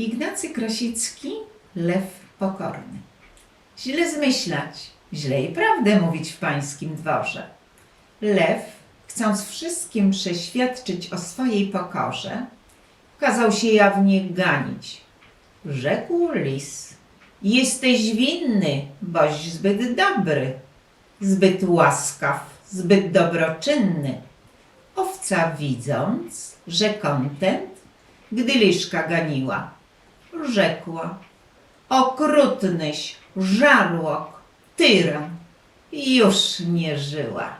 Ignacy Krasicki, Lew Pokorny. Źle zmyślać, źle i prawdę mówić w pańskim dworze. Lew, chcąc wszystkim przeświadczyć o swojej pokorze, kazał się jawnie ganić. Rzekł lis, jesteś winny, boś zbyt dobry, zbyt łaskaw, zbyt dobroczynny. Owca widząc, że kontent, gdy liszka ganiła, rzekła, okrutnyś, żarłok, tyran, już nie żyła.